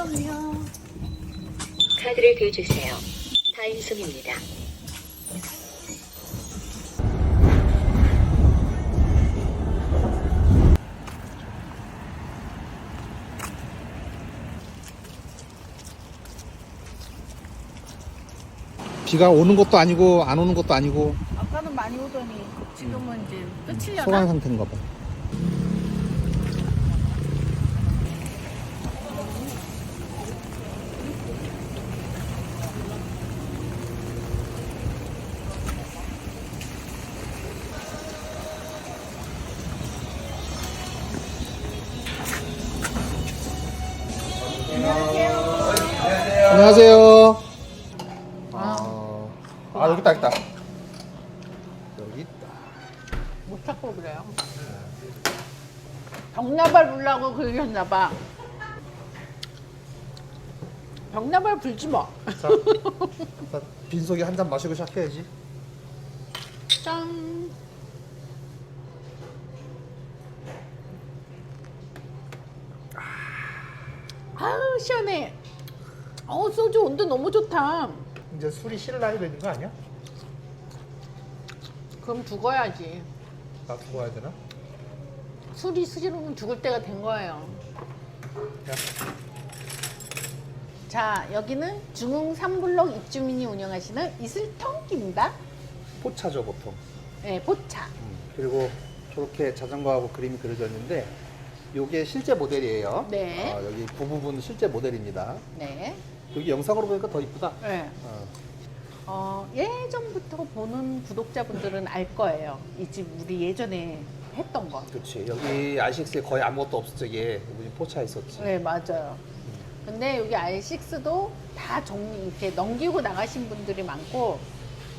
그럼요. 카드를 대주세요. 다인숙입니다. 비가 오는 것도 아니고 안 오는 것도 아니고 아까는 많이 오더니 지금은 이제 끝이려나? 소강 상태인가 봐. 안녕하세요. 아, 아 여기 있다, 여기 있다. 여기 있다. 못 찾고 그래요. 병나발 불라고 그러셨나봐. 병나발 불지 뭐. 자, 자, 빈속에 한 잔 마시고 시작해야지. 짠. 아우 시원해. 어 소주 온도 너무 좋다. 이제 술이 실라야 되는 거 아니야? 그럼 죽어야지. 나 죽어야 되나? 술이 스리면 죽을 때가 된 거예요. 야, 자 여기는 중흥 3블록 입주민이 운영하시는 이슬통입니다. 포차죠 보통. 네, 포차. 그리고 저렇게 자전거하고 그림이 그려져 있는데 이게 실제 모델이에요. 네. 어, 여기 부부분 실제 모델입니다. 네. 여기 영상으로 보니까 더 이쁘다. 네. 어. 어, 예전부터 보는 구독자분들은 알 거예요. 이 집 우리 예전에 했던 거. 그렇지. 여기 R6에 거의 아무것도 없을 적에 우리 포차 있었지. 네, 맞아요. 근데 여기 R6도 다 정리 이렇게 넘기고 나가신 분들이 많고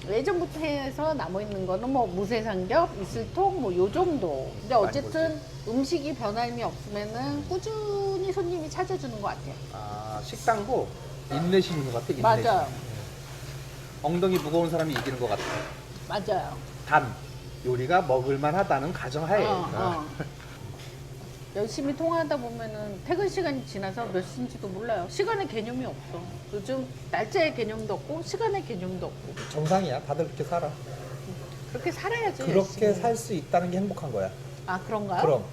예전부터 해서 남아 있는 거는 뭐 무쇠삼겹, 이슬통 뭐 요 정도. 근데 많이 어쨌든 음식이 변함이 없으면은 꾸준히 손님이 찾아주는 것 같아요. 아 식당도 인내심 있는 것 같아. 인내심. 맞아요. 엉덩이 무거운 사람이 이기는 것 같아. 맞아요. 단 요리가 먹을만하다는 가정하에. 어, 어. 열심히 통화하다 보면은 퇴근 시간이 지나서 몇 시인지도 몰라요. 시간의 개념이 없어. 요즘 날짜의 개념도 없고 시간의 개념도 없고 정상이야. 다들 그렇게 살아. 그렇게 살아야죠. 그렇게 열심히. 살 수 있다는 게 행복한 거야. 아 그런가요? 그럼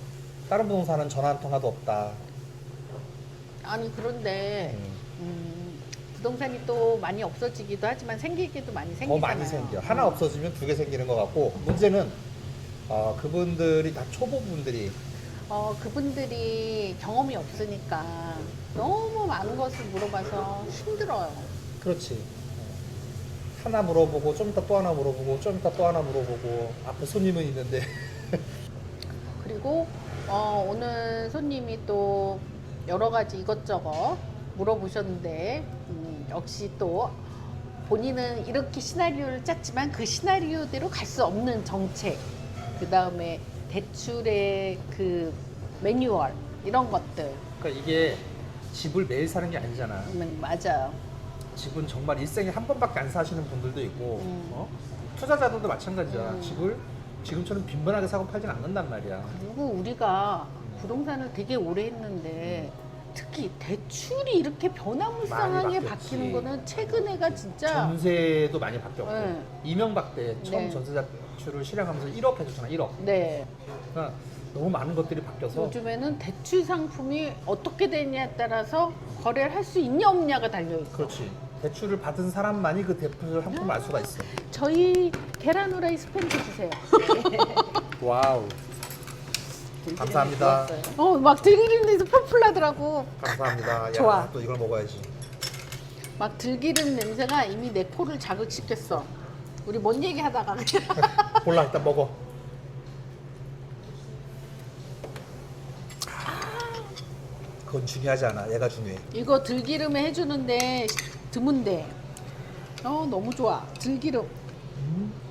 다른 부동산은 전화 한 통화도 없다. 아니 그런데 음. 음, 부동산이 또 많이 없어지기도 하지만 생기기도 많이 더 생기잖아요. 많이 생겨. 하나 음. 없어지면 두 개 생기는 것 같고 문제는 어, 그분들이 다 초보분들이 어, 그분들이 경험이 없으니까 너무 많은 것을 물어봐서 힘들어요. 그렇지. 하나 물어보고 좀 이따 또 하나 물어보고 좀 이따 또 하나 물어보고 앞에 손님은 있는데 그리고 어, 오늘 손님이 또 여러 가지 이것저것 물어보셨는데 음, 역시 또 본인은 이렇게 시나리오를 짰지만 그 시나리오대로 갈 수 없는 정책 그 다음에 대출의 그 매뉴얼 이런 것들 그러니까 이게 집을 매일 사는 게 아니잖아. 음, 맞아요. 집은 정말 일생에 한 번밖에 안 사시는 분들도 있고 음. 어? 투자자들도 마찬가지야. 음. 집을 지금처럼 빈번하게 사고 팔진 않는단 말이야. 그리고 우리가 부동산을 되게 오래 했는데 특히 대출이 이렇게 변화무쌍하게 많이 바뀌는. 거는 최근에가 진짜 전세도 많이 바뀌었고 네. 이명박 때 처음 네. 전세 대출을 실행하면서 1억 해줬잖아 1억 네 그러니까 너무 많은 것들이 바뀌어서 요즘에는 대출 상품이 어떻게 되냐에 따라서 거래를 할 수 있냐 없냐가 달려 있어. 그렇지 대출을 받은 사람만이 그 대출 상품을 알 수가 있어 저희 계란 후라이 스팸 주세요. 와우 감사합니다 어, 막 들기름내서 펄펄 나더라고. 감사합니다 야, 좋아. 또 이걸 먹어야지 막 들기름 냄새가 이미 내 코를 자극시켰어. 우리 뭔 얘기 하다가 몰라 일단 먹어 그건 중요하지 않아 얘가 중요해 이거 들기름에 해주는데 드문데. 어 너무 좋아. 들기름.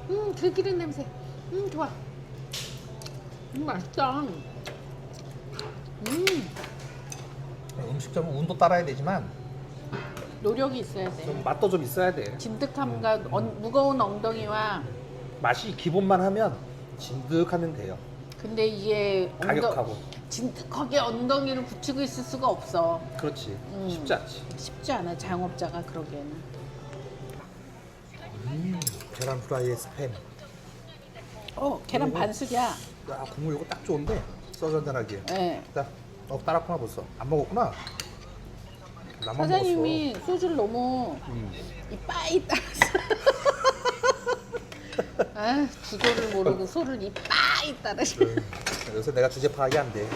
음 들기름 냄새. 음 좋아. 음 맛있다. 음 음식점은 운도 따라야 되지만 노력이 있어야 돼. 좀 맛도 좀 있어야 돼 진득함과 언- 무거운 엉덩이와 맛이 기본만 하면 진득하면 돼요 그 근데 이게 가격하고. 진득하게 엉덩이를 붙이고 있을 수가 없어. 그렇지. 음. 쉽지 않지. 쉽지 않아 자영업자가 그러기에는. 음, 계란 프라이에 스팸. 어 계란 반숙이야. 야 국물 이거 딱 좋은데 써전단하기에 예. 자, 어 따랐구나 벌써. 안 먹었구나. 나만 사장님이 소주를 너무 먹었어. 음. 이 빠이 따랐어. 아 구조를 모르고 소를 이 빠이 따르시. 음. 요새 내가 주제 파악이 안 돼.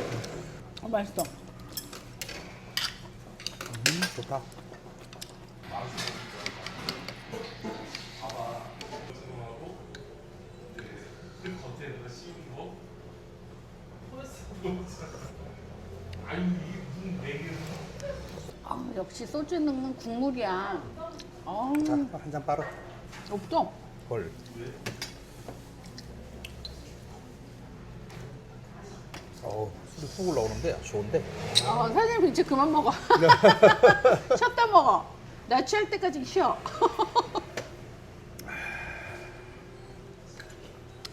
어 맛있어. 음, 좋다. 아, 역시 소주에 넣는 국물이야. 어, 자, 한잔 빨아. 없어. 헐. 어우, 술이 훅 올라오는데 좋은데. 어, 사장님 이제 그만 먹어. 쉬었다 먹어. 나 취할 때까지 쉬어.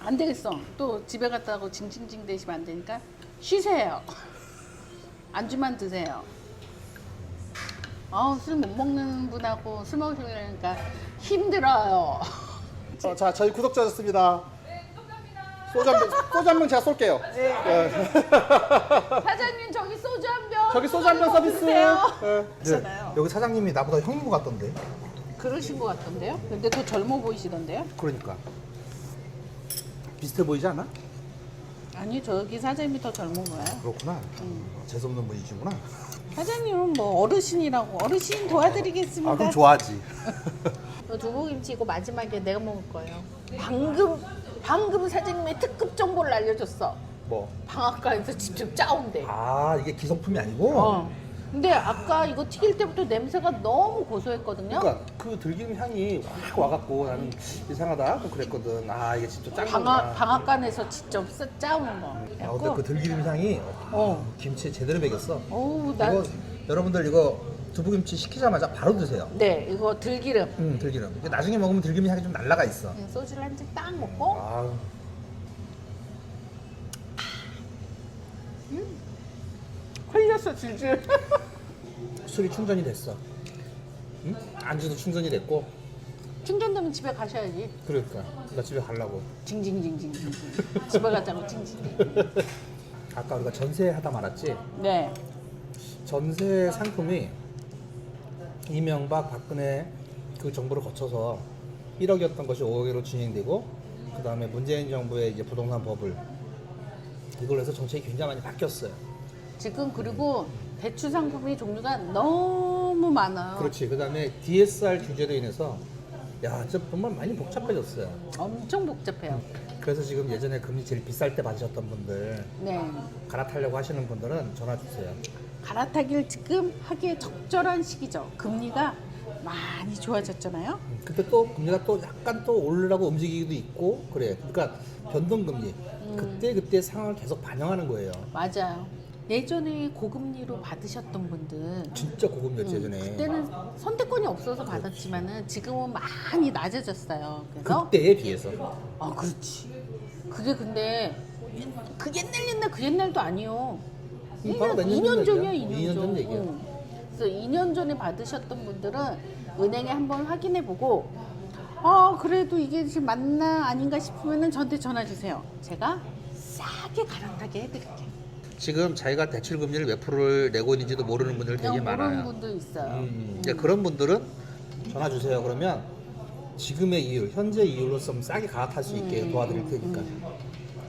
안 되겠어. 또 집에 갔다고 징징징 대시면 안 되니까 쉬세요. 안주만 드세요. 아, 술못 먹는 분하고 술 먹으려니까 힘들어요. 어, 자, 저희 구독자셨습니다. 소주 한 병, 소주 한 병 제가 쏠게요. 네. 사장님 저기 소주 한 병. 저기 소주 한 병 서비스. 드세요. 네. 여기 사장님이 나보다 형님 같던데. 그러신 것 같던데요? 근데 더 젊어 보이시던데요? 그러니까. 비슷해 보이지 않아? 아니 저기 사장님이 더 젊은 거야. 그렇구나. 재수없는 분이시구나. 사장님은 뭐 어르신이라고 어르신 도와드리겠습니다. 아, 그럼 좋아하지. 두부김치 이거 마지막에 내가 먹을 거예요. 방금 방금 사장님의 특급 정보를 알려줬어. 뭐? 방앗간에서 직접 짜온대. 아, 이게 기성품이 아니고? 어. 근데 아까 이거 튀길 때부터 냄새가 너무 고소했거든요. 그러니까 그 들기름 향이 확 와갖고 나는 이상하다 또 그랬거든. 아 이게 진짜 짠 방앗. 방앗간에서 직접 쓰- 짜온 거. 아, 근데 그 들기름 향이 어. 김치에 제대로 배겼어. 어우 나 이거 여러분들 이거 두부김치 시키자마자 바로 드세요. 네 이거 들기름. 음 들기름. 이게 나중에 먹으면 들기름 향이 좀 날라가 있어. 그냥 소주를 한 잔 딱 먹고 아 흘렸어 줄줄. 술이 충전이 됐어. 응? 안주도 충전이 됐고. 충전되면 집에 가셔야지. 그러니까 나 집에 가려고. 징징징징징. 집에 가자고 징징. 아까 우리가 전세 하다 말았지. 네. 전세 상품이 이명박 박근혜 그 정부를 거쳐서 1억이었던 것이 5억으로 진행되고 그 다음에 문재인 정부의 이제 부동산 법을 이걸로 해서 정책이 굉장히 많이 바뀌었어요. 지금 그리고 대출 상품이 종류가 너무 많아요. 그렇지. 그 다음에 DSR 규제로 인해서 야, 정말 많이 복잡해졌어요. 엄청 복잡해요. 그래서 지금 예전에 금리 제일 비쌀 때 받으셨던 분들 네. 갈아타려고 하시는 분들은 전화 주세요. 갈아타기를 지금 하기에 적절한 시기죠. 금리가 많이 좋아졌잖아요. 음, 그때 또 금리가 또 약간 또 오르라고 움직이기도 있고 그래. 그러니까 변동금리 그때 그때 상황을 계속 반영하는 거예요. 맞아요. 예전에 고금리로 받으셨던 분들 진짜 음, 예전에. 그때는 선택권이 없어서 받았지만은 지금은 많이 낮아졌어요. 그래서 그때에 비해서. 아 그렇지. 그게 근데 그 옛날 옛날 그 옛날도 아니요. 음, 바로 2년, 몇년 2년 전 전이야 얘기야. 2년 2년 전. 전 얘기야. 응. 그래서 2년 전에 받으셨던 분들은 은행에 한번 확인해 보고 아 그래도 이게 지금 맞나 아닌가 싶으면은 저한테 전화 주세요. 제가 싸게 갈아타게 해드릴게요. 지금 자기가 대출 금리를 몇 프로를 내고 있는지도 모르는 분들 되게 많아요. 분도 있어요. 음, 그러니까 그런 분들은 전화 주세요. 그러면 지금의 이율, 현재 이율로 좀 싸게 갈아탈 수 있게 음. 도와드릴 테니까.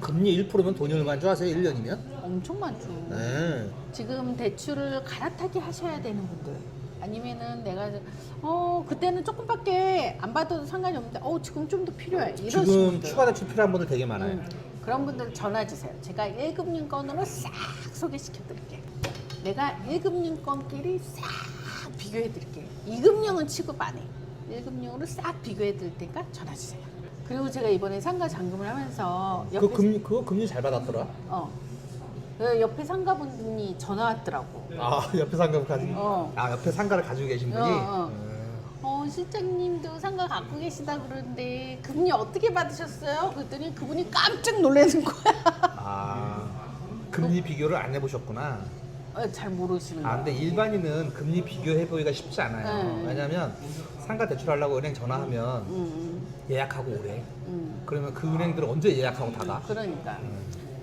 금리 1%면 돈이 얼마인 줄 아세요? 1년이면? 엄청 많죠. 네. 지금 대출을 갈아타기 하셔야 되는 분들 아니면은 내가 어 그때는 조금밖에 안 받아도 상관이 없는데 어 지금 좀 더 필요해 이러신 지금 분들 추가 대출 필요한 분들 되게 많아요. 음, 그런 분들 전화 주세요 제가 1금융권으로 싹 소개시켜 드릴게요 내가 1금융권끼리 싹 비교해 드릴게요 2금융은 취급 안 해 1금융으로 싹 비교해 드릴 테니까 전화 주세요 그리고 제가 이번에 상가 잔금을 하면서 그 금리 그거 금리 잘 받았더라. 어 그 옆에 상가분이 전화 왔더라고 아 옆에 상가 가지고. 어. 아 옆에 상가를 가지고 계신 분이. 어, 어. 음. 어, 실장님도 상가 갖고 계시다 그러는데 금리 어떻게 받으셨어요? 그랬더니 그분이 깜짝 놀라는 거야. 아 금리 비교를 안 해보셨구나. 어, 잘 모르시는. 아, 근데 일반인은 금리 비교해보기가 쉽지 않아요. 네. 왜냐면 상가 대출하려고 은행 전화하면 음, 예약하고 오래. 음, 그러면 그 은행들은 언제 예약하고 닫아? 음. 그러니까. 음.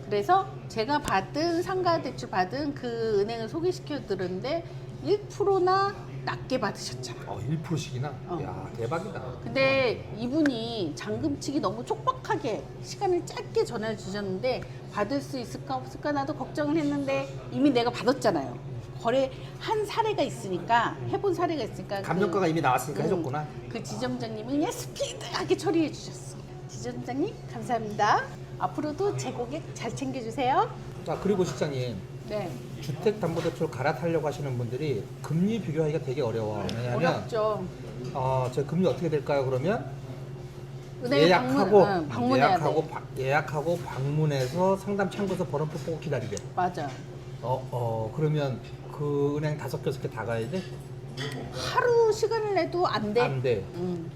그래서 제가 받은 상가 대출 받은 그 은행을 소개시켜 드렸는데 1%나 낮게 받으셨잖아. 어, 1%씩이나? 어. 야 대박이다. 근데 이분이 잔금치기 너무 촉박하게 시간을 짧게 전화를 주셨는데 받을 수 있을까 없을까 나도 걱정을 했는데 이미 내가 받았잖아요. 거래 한 사례가 있으니까 해본 사례가 있으니까 감정가가 이미 나왔으니까 음, 해줬구나. 그 지점장님은 그냥 스피드하게 처리해 주셨어. 지점장님 감사합니다. 앞으로도 제 고객 잘 챙겨주세요. 자 그리고 실장님 네, 주택담보대출 갈아타려고 하시는 분들이 금리 비교하기가 되게 어려워. 왜냐하면 어렵죠. 어, 제 금리 어떻게 될까요? 그러면 은행 예약하고 방문, 응, 방문해야 예약하고 돼. 바- 예약하고 방문해서 상담 창구에서 번호표 보고 기다리래. 맞아. 어, 어 그러면 그 은행 다섯 개 여섯 개 다 가야 돼? 하루 시간을 내도 안 돼. 안 돼. 음.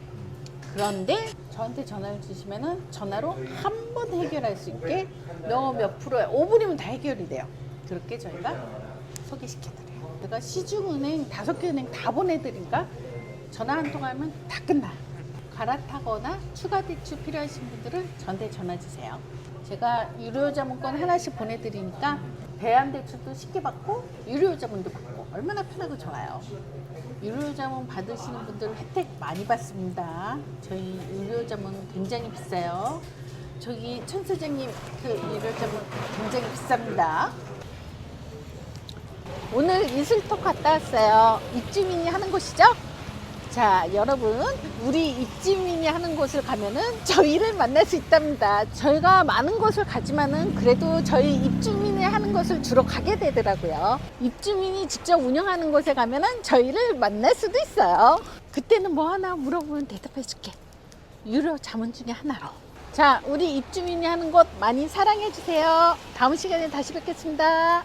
그런데 저한테 전화를 주시면은 전화로 한 번 해결할 수 있게 너 몇 프로야? 5분이면 다 해결이 돼요. 그렇게 저희가 소개시켜드려요. 내가 시중은행 다섯 개 은행 다 보내드리니까 전화 한 통 하면 다 끝나요. 갈아타거나 추가 대출 필요하신 분들은 저한테 전화 주세요. 제가 유료 자문권 하나씩 보내드리니까 대안 대출도 쉽게 받고 유료 자문도 받고 얼마나 편하고 좋아요. 유료 자문 받으시는 분들 혜택 많이 받습니다. 저희 유료 자문 굉장히 비싸요. 저기 천 소장님 그 유료 자문 굉장히 비쌉니다. 오늘 이슬톡 갔다 왔어요. 입주민이 하는 곳이죠? 자, 여러분, 우리 입주민이 하는 곳을 가면은 저희를 만날 수 있답니다. 저희가 많은 곳을 가지만은 그래도 저희 입주민이 하는 곳을 주로 가게 되더라고요. 입주민이 직접 운영하는 곳에 가면은 저희를 만날 수도 있어요. 그때는 뭐 하나 물어보면 대답해 줄게. 유료 자문 중에 하나로. 자, 우리 입주민이 하는 곳 많이 사랑해 주세요. 다음 시간에 다시 뵙겠습니다.